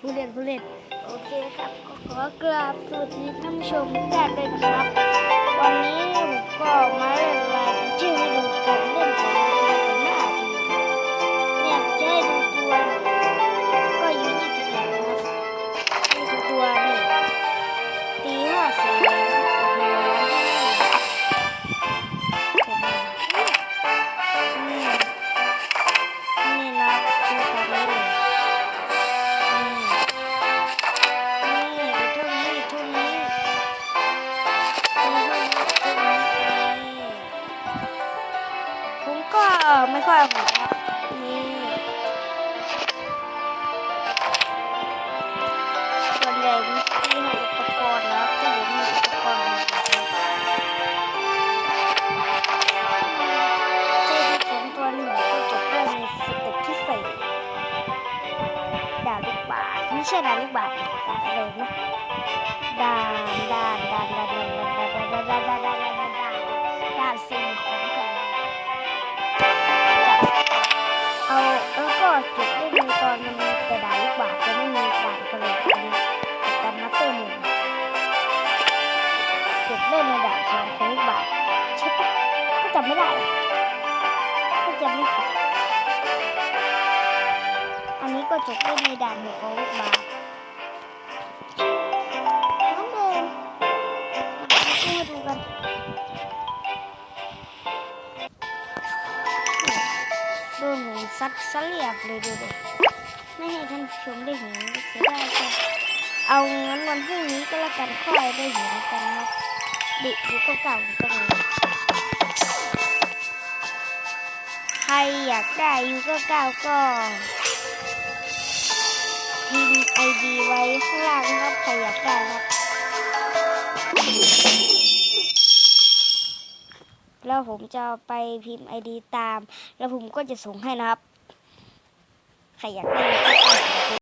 ผู้เล่นผู้เล่นโอเคครับขอกราบสวัสดีท่านผู้ชมทุกท่านด้วยครับ วันนี้ผมก็มาเล่นราย ไม่ค่อยหดครับนี่ส่วนใหญ่มีอุปกรณ์นะครับที่ผมมีอุปกรณ์ที่ผมตัวหนึ่งก็จบได้ในสเต็ปที่สี่ดานลูกบาศไม่ใช่ดานลูกบาศก์ด่านอะไรนะ แล้วก็จุดได้ในตอนมันมีกระดาษลูกบาศก์จะไม่มีด่านกระโหลกอันนี้กันมาเตอร์หนึ่งจุดเล่นในด่านของของลูกบาศก์ใช่ปะก็จำไม่ได้ก็จำไม่ผิดอันนี้ก็จบได้ในด่านหกของลูกบาศ ซัดซะเรียบเลยดูดิไม่ให้ท่านผู้ชมได้เห็นเสียดายจังเอางั้นวันพรุ่งนี้ก็แล้วกันค่อยได้เห็นกันนะดิดูเก่าๆก็มีใครอยากได้ยูก็เก้าก็พิมพ์ไอดีไว้ข้างล่างนะครับใครอยากได้ครับแล้วผมจะไปพิมพ์ไอดีตาม แล้วผมก็จะส่งให้นะครับ ใครอยากได้ก็ไป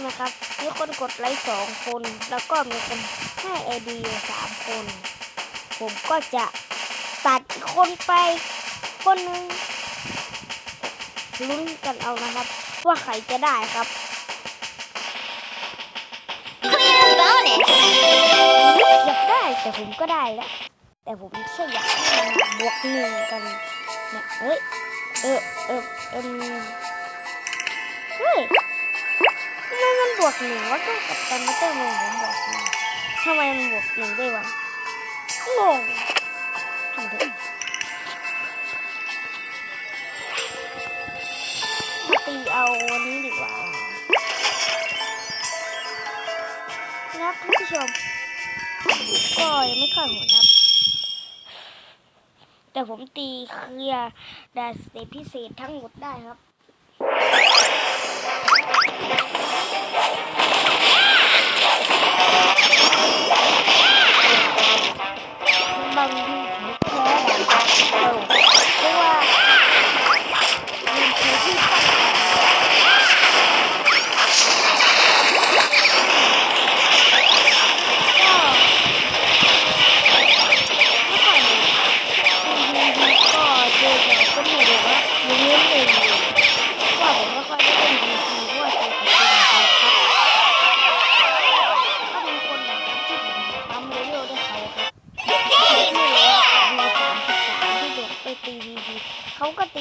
ช่ไหมครับ มีคนกดไลค์สองคน แล้วก็มีคนให้ไอดีสามคน ผมก็จะตัดอีกคนไปคนหนึ่งลุ้นกันเอานะครับ ว่าใครจะได้ครับอยากได้แต่ผมก็ได้แล้ว แต่ผมแค่อยากให้มันมาบวกหนึ่งกันเนี่ยเฮ้ยเออเออเออเฮ้ยทำ ไมมันบวกหนึ่งวะก็กับตันมาเตอร์มงผมบวกหนึ่งทำไมมันบวกหนึ่งด้วยวะงงทำเถอะมตีเอาวันนี้ดีกว่านะครับท่านผู้ชมก็ยังไม่ค่อยโหดนะครับ แต่ผมตีเคลียร์ดาสเตพิเศษทั้งหมดได้ครับ Ben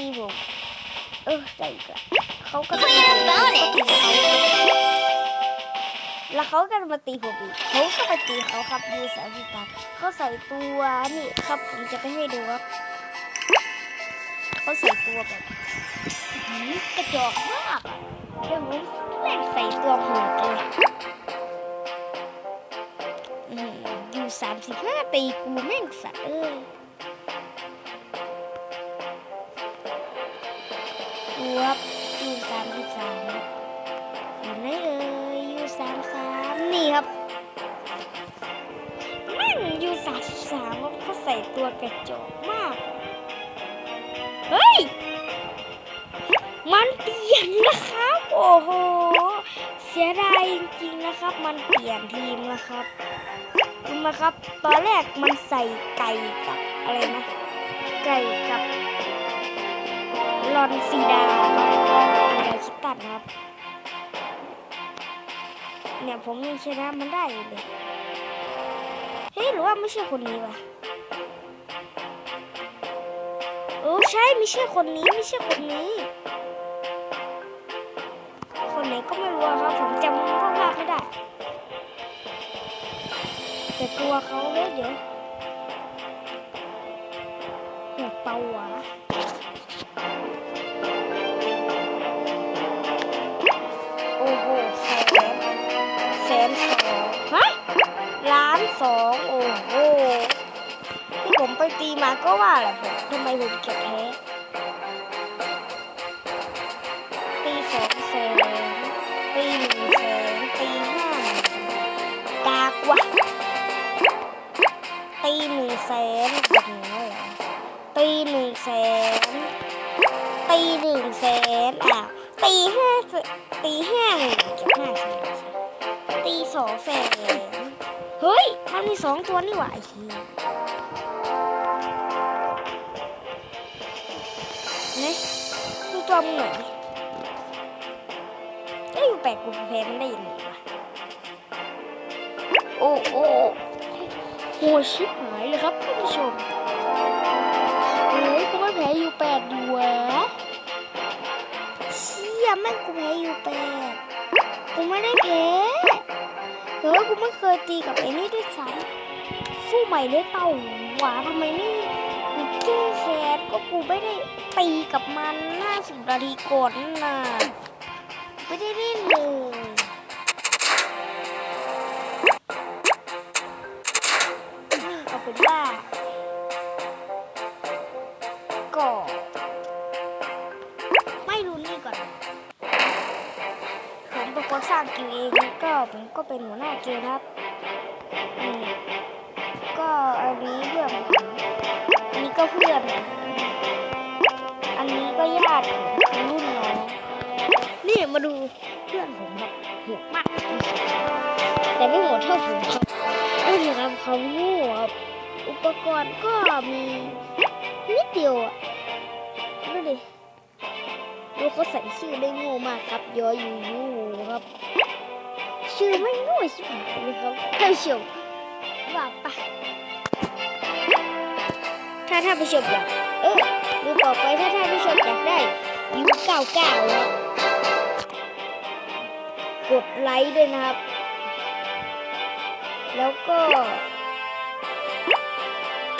เขาก็ตีผมเออได้อีกละเขาก็ตีผมผมก็ตีเขาแล้วเขาก็มาตีผมอีกเขาก็ไปตีเขาครับดูสามสิบสามเขาใส่ตัวนี่ครับผมจะไปให้ดูครับเขาใส่ตัวแบบอื้อหือกระจอกมากอะเดี๋ยวผมแม่งใส่ตัวโหดเลยอืมอยู่สามสิบห้าตีกูแม่งสัตว์เอ้ย ครับอยู่สามสิบสามอยู่ไหนเอ่ยอยู่สามสามนี่ครับแม่งอยู่สามสิบสามเขาใส่ตัวกระจกมาก เฮ้ย มันเปลี่ยนนะครับ โอ้โห เสียดายจริงๆนะครับ มันเปลี่ยนทีมนะครับดูมาครับ ตอนแรกมันใส่ไก่กับอะไรนะ ไก่กับ ลอนซีดาครับซีดาคิดตัดครับ เนี่ยผมยังชนะมันได้อยู่เลยเฮ้ยหรือว่าไม่ใช่คนนี้วะเออใช่ไม่ใช่คนนี้ไม่ใช่คนนี้ คนไหนก็ไม่รู้ครับผมจำภาพไม่ได้แต่ตัวเขาเยอะเยอะหัวเปาหวะ สองโอ้โหที่ผมไปตีมาก็ว่าแหละผมทำไมผมเก็บแพ้ตีสองแสนตีหนึ่งแสนตีห้าแกากวะตีหนึ่งแสนแบบนี้เหรอตีหนึ่งแสนตีหนึ่งแสนอ้าวตีห้าสตีห้าเก็บห้าแสนตีสองแสน ฮ้ยมันมีสองตัวนี่หว่าไอ้ทียนี่ดูตัวมึงหน่อยไอ้ยแปลกกูแพ้มันได้ยังไงวะโอ้โอ้โหชิบหายเลยครับท่านผู้ชมเฮ้ยกูไม่แพ้อยู่แปดอยู่วะเชี่ยแม่งกูแพ้อยู่แปดกูไม่ได้แพ้ เฮ้ยกูไม่เคยตีกับไอ้นี่ด้วยซ้ำสู้ใหม่ได้เปล่าหวาทำไมไม่มีแก้แค้นก็กูไม่ได้ตีกับมันห้าสิบนาทีก่อนน่ะไม่ได้เล่นเลย ผมก็เป็นหัวหน้าเกิวครับอืมก็อันนี้เพื่อนผมอันนี้ก็เพื่อน อันนี้ก็ญาติของรุ่นน้องนี่มาดูเพื่อนผมครับโหดมาก แต่ไม่โหดเท่าผมครับนี่ครับเขาโง่ครับอุปกรณ์ก็มีนิดเดียวอะดูดิดูเขาใส่ชื่อได้โง่มากครับยอยูยูครับ ชื่อไม่โง่ชิบหายเลยครับท่านผู้ชมว่าปถ้าท่านผู้ชมอยากเออดูต่อไปถ้าท่านผู้ชมอยากได้ยูเก้าเก้าแล้วกดไลค์ด้วยนะครับ แล้วก็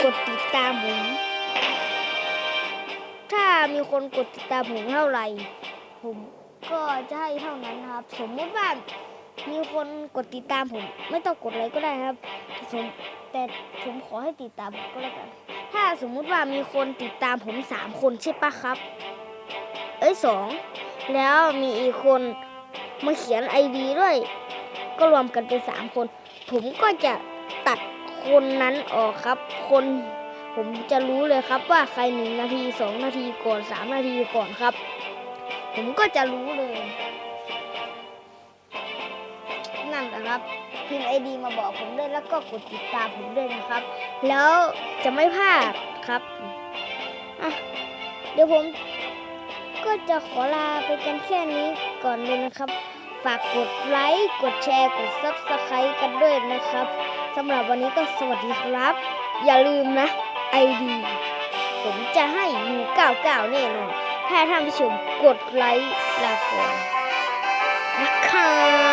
กดติดตามผม ถ้ามีคนกดติดตามผมเท่าไหร่ ผมก็จะให้เท่านั้นนะครับ สมมติว่า มีคนกดติดตามผม ไม่ต้องกดไลค์ก็ได้ครับสมแต่ผมขอให้ติดตามผมก็แล้วกัน ถ้าสมมุติว่ามีคนติดตามผมสามคนใช่ปะครับ เอ้ยสองแล้วมีอีกคนมาเขียนไอดีด้วย ก็รวมกันเป็นสามคน ผมก็จะตัดคนนั้นออกครับ คนผมจะรู้เลยครับว่าใครหนึ่งนาทีสองนาทีก่อนสามนาทีก่อนครับ ผมก็จะรู้เลย นั่นะครับพิมพ์ไอดีมาบอกผมด้วยแล้วก็กดติดตามผมด้วยนะครับ แล้วจะไม่พลาดครับเดี๋ยวผมก็จะขอลาไปกันแค่นี้ก่อนเลยนะครับ ฝากกดไลค์กดแชร์กด Subscribe กันด้วยนะครับสำหรับวันนี้ก็สวัสดีครับ อย่าลืมนะ ID ผมจะให้อยู่99แน่นอนถ้าท่านผู้ชมกดไลค์ลาก่อนนะครับ